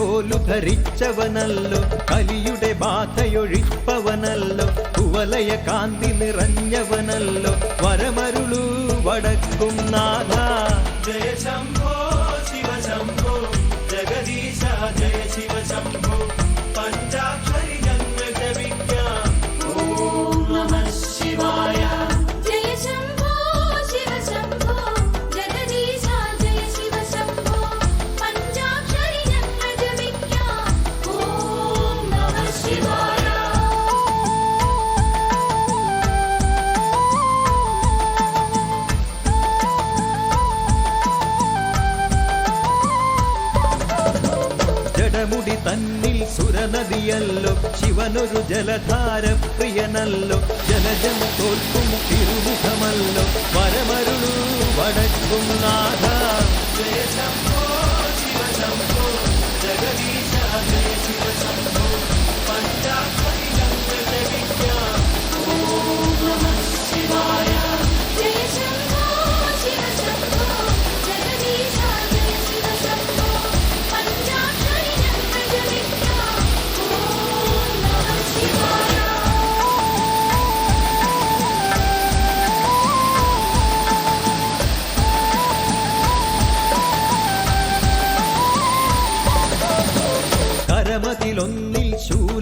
തോലു ധരിച്ചവനല്ലോ കലിയുടെ ബാധയൊഴിപ്പവനല്ലോ കുവലയ കാന്തി നിറഞ്ഞവനല്ലോ വരമരുളു വടക്കും നാഥ. ജയ ശംഭോ ముడి తన్ని ಸುರನದಿಯಲ್ಲೋ ಶಿವನುರು ಜಲಧಾರ ಪ್ರಿಯನಲ್ಲೋ జలజము తోల్కుం తిరుముఖమల్లో వరమరులు వడక్కుం నాథ. జయ శంభో జగదీశ జయ శివ పంచాక్ష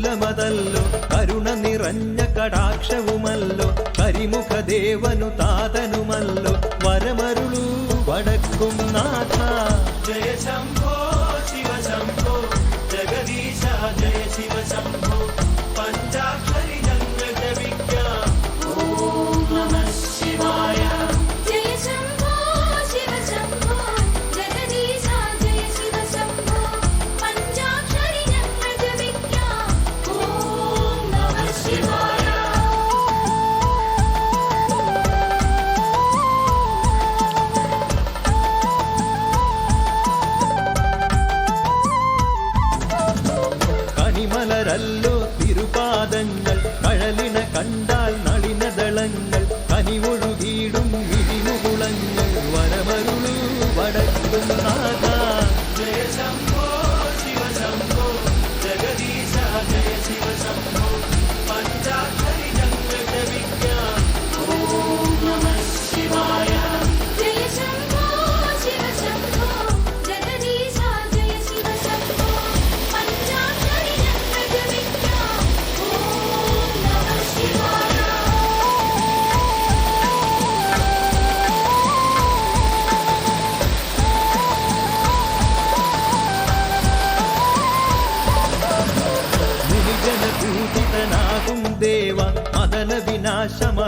ಕುಲಮದಲ್ಲೋ ಕರುಣ ನಿರಂಜ ಕಡಾಕ್ಷವು ಮಲ್ಲೋ ಕರಿಮುಖ ದೇವನು ತಾತನು ಮಲ್ಲೋ ವರಮರುಳು ವಡಕ್ಕುಂ ನಾಥ ಜಯ ಶಂಭೋ ಶಿವ ಶಂಭೋ ಜಗದೀಶ ಜಯ ಶಿವ ಶಂಭೋ மணிமலரல்ல.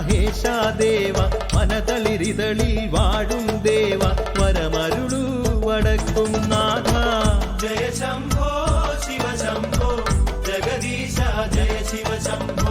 മഹേശ ദേവ മനതളിരിതളിൽ വാഴും ദേവ വരമരുളു വടക്കും നാഥ. ജയ ശംഭോ ശിവ ശംഭോ ജഗദീശ ജയ ശിവ ശംഭോ